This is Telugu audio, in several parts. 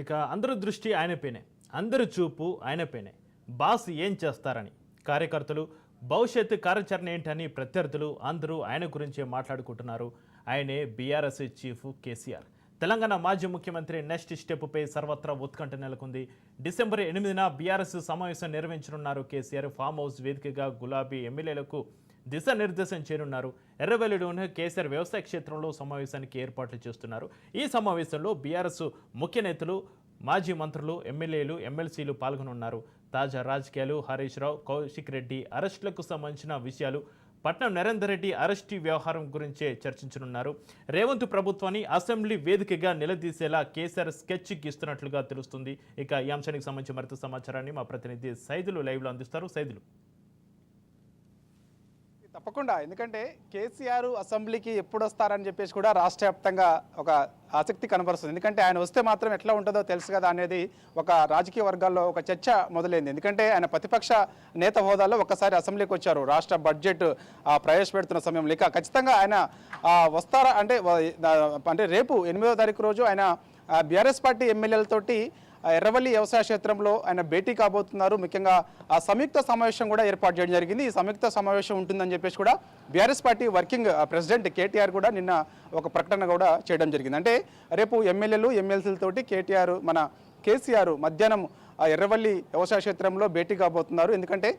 ఇక అందరి దృష్టి ఆయనపైనే అందరి చూపు ఆయనపైనే బాస్ ఏం చేస్తారని కార్యకర్తలు భవిష్యత్తు కార్యాచరణ ఏంటని ప్రత్యర్థులు అందరూ ఆయన గురించే మాట్లాడుకుంటున్నారు. ఆయనే బీఆర్ఎస్ చీఫ్ కేసీఆర్. తెలంగాణ మాజీ ముఖ్యమంత్రి నెక్స్ట్ స్టెప్పై సర్వత్రా ఉత్కంఠ నెలకొంది. డిసెంబర్ ఎనిమిదిన బీఆర్ఎస్ సమావేశం నిర్వహించనున్నారు కేసీఆర్. ఫామ్ హౌస్ వేదికగా గులాబీ ఎమ్మెల్యేలకు దిశానిర్దేశం చేయనున్నారు. ఎర్రవెల్లిలోని కేసీఆర్ వ్యవసాయ క్షేత్రంలో సమావేశానికి ఏర్పాట్లు చేస్తున్నారు. ఈ సమావేశంలో బీఆర్ఎస్ ముఖ్య నేతలు మాజీ మంత్రులు ఎమ్మెల్యేలు ఎమ్మెల్సీలు పాల్గొనున్నారు. తాజా రాజకీయాలు హరీష్ రావు కౌశిక్ రెడ్డి అరెస్టులకు సంబంధించిన విషయాలు పట్నం నరేందర్ రెడ్డి అరెస్టు వ్యవహారం గురించే చర్చించనున్నారు. రేవంత్ ప్రభుత్వాన్ని అసెంబ్లీ వేదికగా నిలదీసేలా కేసీఆర్ స్కెచ్ గీస్తున్నట్లుగా తెలుస్తుంది. ఇక ఈ అంశానికి సంబంధించి మరింత సమాచారాన్ని మా ప్రతినిధి సైదులు లైవ్లో అందిస్తారు. సైదులు. తప్పకుండా. ఎందుకంటే కేసీఆర్ అసెంబ్లీకి ఎప్పుడు వస్తారని చెప్పేసి కూడా రాష్ట్ర వ్యాప్తంగా ఒక ఆసక్తి కనబరుస్తుంది. ఎందుకంటే ఆయన వస్తే మాత్రం ఎట్లా ఉంటుందో తెలుసు కదా అనేది ఒక రాజకీయ వర్గాల్లో ఒక చర్చ మొదలైంది. ఎందుకంటే ఆయన ప్రతిపక్ష నేత హోదాలో ఒకసారి అసెంబ్లీకి వచ్చారు. రాష్ట్ర బడ్జెట్ ఆ, ప్రవేశపెడుతున్న సమయంలో ఇక ఖచ్చితంగా ఆయన వస్తారా అంటే అంటే రేపు ఎనిమిదో తారీఖు రోజు ఆయన బీఆర్ఎస్ పార్టీ ఎమ్మెల్యేలతోటి ఎర్రవల్లి వ్యవసాయ క్షేత్రంలో ఆయన భేటీ కాబోతున్నారు. ముఖ్యంగా ఆ సంయుక్త సమావేశం కూడా ఏర్పాటు చేయడం జరిగింది. ఈ సంయుక్త సమావేశం ఉంటుందని చెప్పేసి కూడా BRS party working president KTR కూడా నిన్న ఒక ప్రకటన కూడా చేయడం జరిగింది. అంటే రేపు ఎమ్మెల్యేలు ఎమ్మెల్సీలతోటి కేటీఆర్ మన కేసీఆర్ మధ్యాహ్నం ఆ ఎర్రవల్లి వ్యవసాయ క్షేత్రంలో భేటీ కాబోతున్నారు. ఎందుకంటే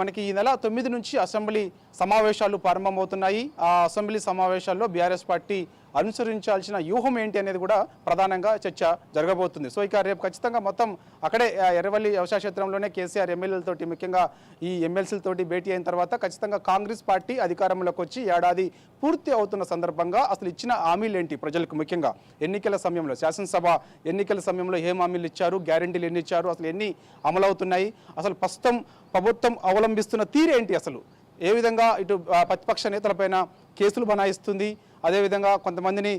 మనకి ఈ నెల తొమ్మిది నుంచి అసెంబ్లీ సమావేశాలు ప్రారంభమవుతున్నాయి. ఆ అసెంబ్లీ సమావేశాల్లో బీఆర్ఎస్ పార్టీ అనుసరించాల్సిన వ్యూహం ఏంటి అనేది కూడా ప్రధానంగా చర్చ జరగబోతుంది. సో ఇక రేపు ఖచ్చితంగా మొత్తం అక్కడే ఎర్రవల్లి వ్యవసాయ క్షేత్రంలోనే కేసీఆర్ ఎమ్మెల్యేలతోటి ముఖ్యంగా ఈ ఎమ్మెల్సీలతోటి భేటీ అయిన తర్వాత ఖచ్చితంగా కాంగ్రెస్ పార్టీ అధికారంలోకి వచ్చి ఏడాది పూర్తి అవుతున్న సందర్భంగా అసలు ఇచ్చిన హామీలు ఏంటి ప్రజలకు ముఖ్యంగా? ఎన్నికల సమయంలో శాసనసభ ఎన్నికల సమయంలో ఏం హామీలు ఇచ్చారు? గ్యారంటీలు ఎన్ని ఇచ్చారు? అసలు ఎన్ని అమలవుతున్నాయి? అసలు ప్రస్తుతం ప్రభుత్వం అవలంబిస్తున్న తీరేంటి అసలు? ఏ విధంగా ఇటు ప్రతిపక్ష నేతలపైన కేసులు బనాయిస్తుంది? అదేవిధంగా కొంతమందిని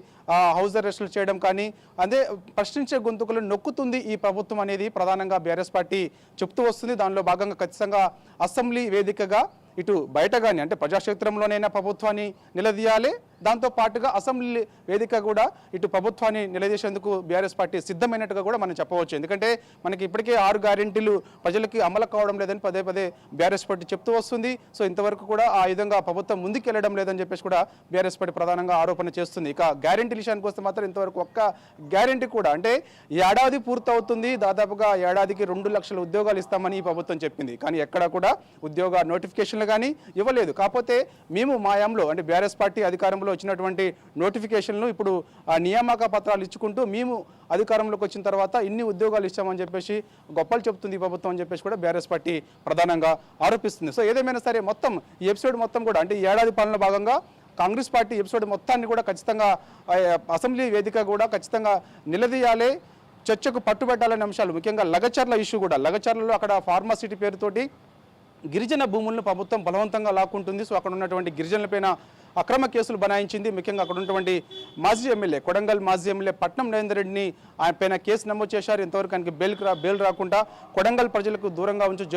హౌస్ అరెస్టులు చేయడం కానీ అదే ప్రశ్నించే గొంతుకులను నొక్కుతుంది ఈ ప్రభుత్వం అనేది ప్రధానంగా బీఆర్ఎస్ పార్టీ చెప్తూ వస్తుంది. దానిలో భాగంగా ఖచ్చితంగా అసెంబ్లీ వేదికగా ఇటు బయట కానీ అంటే ప్రజాక్షేత్రంలోనైనా ప్రభుత్వాన్ని నిలదీయాలి. దాంతో పాటుగా అసెంబ్లీ వేదిక కూడా ఇటు ప్రభుత్వాన్ని నిలదీసేందుకు బీఆర్ఎస్ పార్టీ సిద్ధమైనట్టుగా కూడా మనం చెప్పవచ్చు. ఎందుకంటే మనకి ఇప్పటికే ఆరు గ్యారెంటీలు ప్రజలకి అమలు కావడం లేదని పదే పదే బీఆర్ఎస్ పార్టీ చెప్తూ వస్తుంది. సో ఇంతవరకు కూడా ఆ విధంగా ప్రభుత్వం ముందుకెళ్ళడం లేదని చెప్పేసి కూడా బీఆర్ఎస్ పార్టీ ప్రధానంగా ఆరోపణ చేస్తుంది. ఇక గ్యారెంటీ విషయానికి వస్తే మాత్రం ఇంతవరకు ఒక్క గ్యారెంటీ కూడా అంటే ఏడాది పూర్తవుతుంది దాదాపుగా ఏడాదికి రెండు లక్షల ఉద్యోగాలు ఇస్తామని ఈ ప్రభుత్వం చెప్పింది. కానీ ఎక్కడా కూడా ఉద్యోగ నోటిఫికేషన్లు కానీ ఇవ్వలేదు. కాకపోతే మేము మాయాంలో అంటే బీఆర్ఎస్ పార్టీ అధికారంలో వచ్చినటువంటి నోటిఫికేషన్లు ఇప్పుడు ఆ నియామక పత్రాలు ఇచ్చుకుంటూ మేము అధికారంలోకి వచ్చిన తర్వాత ఇన్ని ఉద్యోగాలు ఇచ్చామని చెప్పేసి గొప్పలు చెప్తుంది ఈ ప్రభుత్వం అని చెప్పేసి కూడా బీఆర్ఎస్ పార్టీ ప్రధానంగా ఆరోపిస్తుంది. సో ఏదేమైనా సరే మొత్తం ఈ ఎపిసోడ్ మొత్తం కూడా అంటే ఏడాది పాలన భాగంగా కాంగ్రెస్ పార్టీ ఎపిసోడ్ మొత్తాన్ని కూడా ఖచ్చితంగా అసెంబ్లీ వేదిక కూడా ఖచ్చితంగా నిలదీయాలి. చర్చకు పట్టుబెట్టాలనే అంశాలు ముఖ్యంగా లగచర్ల ఇష్యూ కూడా. లగచర్లలో అక్కడ ఫార్మాసిటీ పేరుతోటి గిరిజన భూములను ప్రభుత్వం బలవంతంగా లాక్కుంటుంది. సో అక్కడ ఉన్నటువంటి గిరిజనులపైన అక్రమ కేసులు బనాయించింది. ముఖ్యంగా అక్కడ ఉన్నటువంటి మాజీ ఎమ్మెల్యే కొడంగల్ మాజీ ఎమ్మెల్యే పట్నం నరేందర్ రెడ్డిని ఆయన పైన కేసు నమోదు చేశారు. ఇంతవరకు ఆయనకి బెయిల్ రా బెయిల్ రాకుండా కొడంగల్ ప్రజలకు దూరంగా ఉంచి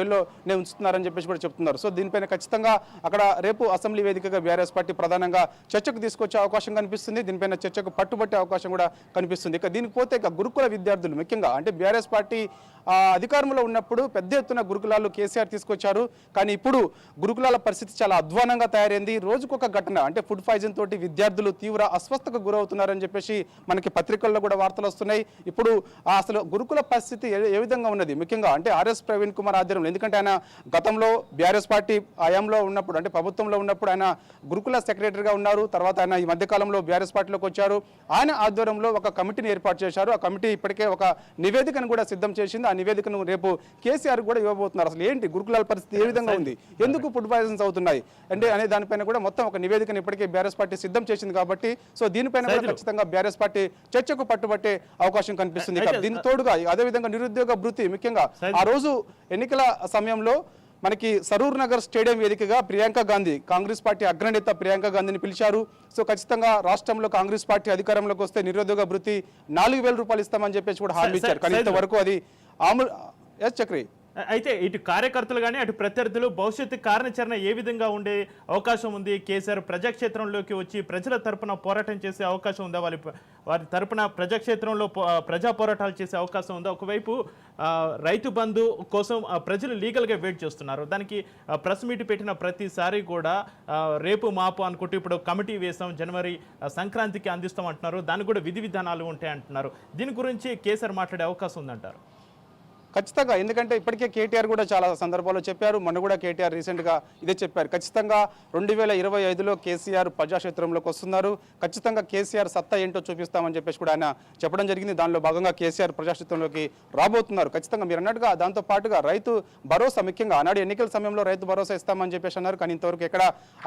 నేను ఉంచుతున్నారని చెప్పేసి కూడా చెప్తున్నారు. సో దీనిపైన ఖచ్చితంగా అక్కడ రేపు అసెంబ్లీ వేదికగా బీఆర్ఎస్ పార్టీ ప్రధానంగా చర్చకు తీసుకొచ్చే అవకాశం కనిపిస్తుంది. దీనిపైన చర్చకు పట్టుబట్టే అవకాశం కూడా కనిపిస్తుంది. ఇక దీనికి పోతే ఇక గురుకుల విద్యార్థులు ముఖ్యంగా అంటే బీఆర్ఎస్ పార్టీ అధికారంలో ఉన్నప్పుడు పెద్ద ఎత్తున గురుకులాలు కేసీఆర్ తీసుకొచ్చారు. కానీ ఇప్పుడు గురుకులాల పరిస్థితి చాలా అధ్వానంగా తయారైంది. రోజుకొక ఘటన అంటే ఫుడ్ పాయిజన్ తోటి విద్యార్థులు తీవ్ర అస్వస్థకు గురవుతున్నారని చెప్పేసి మనకి పత్రికల్లో కూడా వార్తలు వస్తున్నాయి. ఇప్పుడు అసలు గురుకుల పరిస్థితి ఏ- విధంగా ఉన్నది? ముఖ్యంగా అంటే ఆర్ఎస్ ప్రవీణ్ కుమార్ ఆధ్వర్యంలో ఎందుకంటే ఆయన గతంలో బీఆర్ఎస్ పార్టీ హయాంలో ఉన్నప్పుడు అంటే ప్రభుత్వంలో ఉన్నప్పుడు ఆయన గురుకుల సెక్రటరీగా ఉన్నారు. తర్వాత ఆయన ఈ మధ్యకాలంలో బీఆర్ఎస్ పార్టీలోకి వచ్చారు. ఆయన ఆధ్వర్యంలో ఒక కమిటీని ఏర్పాటు చేశారు. ఆ కమిటీ ఇప్పటికే ఒక నివేదికను కూడా సిద్ధం చేసింది. ఆ నివేదికను రేపు కేసీఆర్ కూడా ఇవ్వబోతున్నారు. అసలు ఏంటి? గురుకులాల పరిస్థితి ఏ విధంగా ఉంది? ఎందుకు ఫుడ్ పాయిజన్స్ అవుతున్నాయి? అంటే అనే దానిపైన కూడా మొత్తం ఒక నివేదికను ఇప్పటికే బీఆర్ఎస్ పార్టీ సిద్ధం చేసింది కాబట్టి సో దీనిపైన కూడా ఖచ్చితంగా బీఆర్ఎస్ పార్టీ చర్చకు పట్టుబట్టే అవకాశం కనిపిస్తుంది. దీని తోడుగా అదే విధంగా నిరుద్యోగ భృతి ముఖ్యంగా ఆ రోజు ఎన్నికల సమయంలో మనకి సరూర్ నగర్ స్టేడియం వేదికగా ప్రియాంక గాంధీ కాంగ్రెస్ పార్టీ అగ్రనేత ప్రియాంక గాంధీని పిలిచారు. సో ఖచ్చితంగా రాష్ట్రంలో కాంగ్రెస్ పార్టీ అధికారంలోకి వస్తే నిరుద్యోగ భృతి నాలుగు వేల రూపాయలు ఇస్తామని చెప్పేసి కూడా హామీ ఇచ్చారు. కానీ. ఇంతవరకు అది అమలు ఎస్ చక్రి. అయితే ఇటు కార్యకర్తలు కానీ అటు ప్రత్యర్థులు భవిష్యత్తు కార్యాచరణ ఏ విధంగా ఉండే అవకాశం ఉంది? కేసీఆర్ ప్రజాక్షేత్రంలోకి వచ్చి ప్రజల తరపున పోరాటం చేసే అవకాశం ఉందా? వాళ్ళ వారి తరపున ప్రజాక్షేత్రంలో ప్రజా పోరాటాలు చేసే అవకాశం ఉందా? ఒకవైపు రైతు బంధు కోసం ప్రజలు లీగల్గా వెయిట్ చేస్తున్నారు. దానికి ప్రెస్ మీట్ పెట్టిన ప్రతిసారి కూడా రేపు మాపు అనుకుంటూ ఇప్పుడు కమిటీ వేసాం జనవరి సంక్రాంతికి అందిస్తాం అంటున్నారు. దానికి కూడా విధి విధానాలు ఉంటాయి అంటున్నారు దీని గురించి కేసీఆర్ మాట్లాడే అవకాశం ఉందంటారు. ఖచ్చితంగా ఎందుకంటే ఇప్పటికే కేటీఆర్ కూడా చాలా సందర్భాల్లో చెప్పారు మొన్న కూడా కేటీఆర్ రీసెంట్గా ఇదే చెప్పారు. ఖచ్చితంగా రెండు వేల ఇరవై ఐదులో కేసీఆర్ ప్రజాక్షేత్రంలోకి వస్తున్నారు. ఖచ్చితంగా కేసీఆర్ సత్తా ఏంటో చూపిస్తామని చెప్పేసి కూడా ఆయన చెప్పడం జరిగింది. దానిలో భాగంగా కేసీఆర్ ప్రజాక్షేత్రంలోకి రాబోతున్నారు. ఖచ్చితంగా మీరు అన్నట్టుగా దాంతో పాటుగా రైతు భరోసా ముఖ్యంగా ఆనాడు ఎన్నికల సమయంలో రైతు భరోసా ఇస్తామని చెప్పేసి అన్నారు. కానీ ఇంతవరకు ఎక్కడ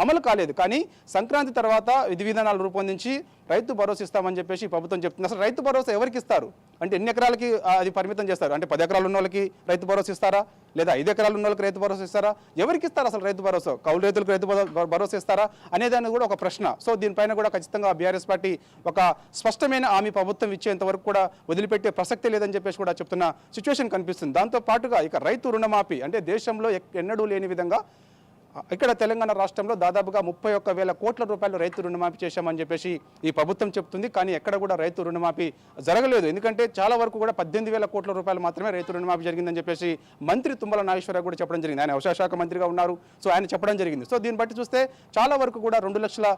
అమలు కాలేదు. కానీ సంక్రాంతి తర్వాత విధి విధానాలు రూపొందించి రైతు భరోసా ఇస్తామని చెప్పేసి ప్రభుత్వం చెప్తుంది. అసలు రైతు భరోసా ఎవరికి ఇస్తారు? అంటే ఎన్ని ఎకరాలకి అది పరిమితం చేస్తారు? అంటే పది ఎకరాలు ఉన్న వాళ్ళకి రైతు భరోసా ఇస్తారా? లేదా ఐదు ఎకరాలు ఉన్న వాళ్ళకి రైతు భరోసా ఇస్తారా? ఎవరికి ఇస్తారు అసలు రైతు భరోసా? కౌలు రైతులకు రైతు భరోసా ఇస్తారా? అనేదాన్ని కూడా ఒక ప్రశ్న. సో దీనిపైన కూడా ఖచ్చితంగా బీఆర్ఎస్ పార్టీ ఒక స్పష్టమైన హామీ ప్రభుత్వం ఇచ్చేంత వరకు కూడా వదిలిపెట్టే ప్రసక్తి లేదని చెప్పేసి కూడా చెప్తున్న సిచ్యువేషన్ కనిపిస్తుంది. దాంతో పాటుగా ఇక రైతు రుణమాఫీ అంటే దేశంలో ఎన్నడూ లేని విధంగా ఇక్కడ తెలంగాణ రాష్ట్రంలో దాదాపుగా ముప్పై ఒక్క వేల కోట్ల రూపాయలు రైతు రుణమాఫీ చేశామని చెప్పేసి ఈ ప్రభుత్వం చెప్తుంది. కానీ ఎక్కడ కూడా రైతు రుణమాఫీ జరగలేదు. ఎందుకంటే చాలా వరకు కూడా పద్దెనిమిది వేల కోట్ల రూపాయలు మాత్రమే రైతు రుణమాఫీ జరిగిందని చెప్పేసి మంత్రి తుమ్మల నాగేశ్వరరావు కూడా చెప్పడం జరిగింది. ఆయన వ్యవసాయ శాఖ మంత్రిగా ఉన్నారు. సో ఆయన చెప్పడం జరిగింది. సో దీన్ని బట్టి చూస్తే చాలా వరకు కూడా రెండు లక్షల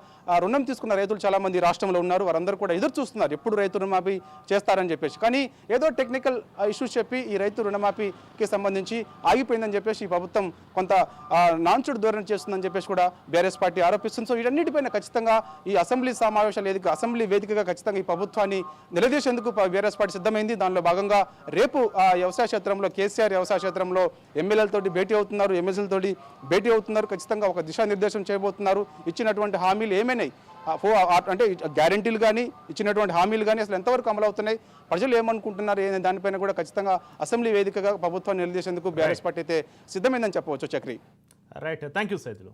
రుణం తీసుకున్న రైతులు చాలా మంది రాష్ట్రంలో ఉన్నారు. వారందరూ కూడా ఎదురు చూస్తున్నారు ఎప్పుడు రైతు రుణమాఫీ చేస్తారని చెప్పేసి. కానీ ఏదో టెక్నికల్ ఇష్యూస్ చెప్పి ఈ రైతు రుణమాఫీకి సంబంధించి ఆగిపోయిందని చెప్పేసి ఈ ప్రభుత్వం కొంత ఆ, నాన్చుడు ధోరణి చేస్తుందని చెప్పేసి కూడా బీఆర్ఎస్ పార్టీ ఆరోపిస్తుంది. సో వీటన్నిటిపైన ఖచ్చితంగా ఈ అసెంబ్లీ సమావేశాలు వేదిక అసెంబ్లీ వేదికగా ఖచ్చితంగా ఈ ప్రభుత్వాన్ని నిలదీసేందుకు బీఆర్ఎస్ పార్టీ సిద్ధమైంది. దానిలో భాగంగా రేపు ఆ వ్యవసాయ క్షేత్రంలో కేసీఆర్ వ్యవసాయ క్షేత్రంలో ఎమ్మెల్యేలతోటి భేటీ అవుతున్నారు ఎమ్మెల్సీలతోటి భేటీ అవుతున్నారు. ఖచ్చితంగా ఒక దిశానిర్దేశం చేయబోతున్నారు. ఇచ్చినటువంటి హామీలు ఏమైనాయి? అంటే గ్యారంటీలు కానీ ఇచ్చినటువంటి హామీలు కానీ అసలు ఎంతవరకు అమలు అవుతున్నాయి? ప్రజలు ఏమనుకుంటున్నారు? ఏ దానిపైన కూడా ఖచ్చితంగా అసెంబ్లీ వేదికగా ప్రభుత్వాన్ని నిలదీసేందుకు బీఆర్ఎస్ పార్టీ అయితే సిద్ధమైందని చెప్పవచ్చు Chakri. Right thank you Saitulu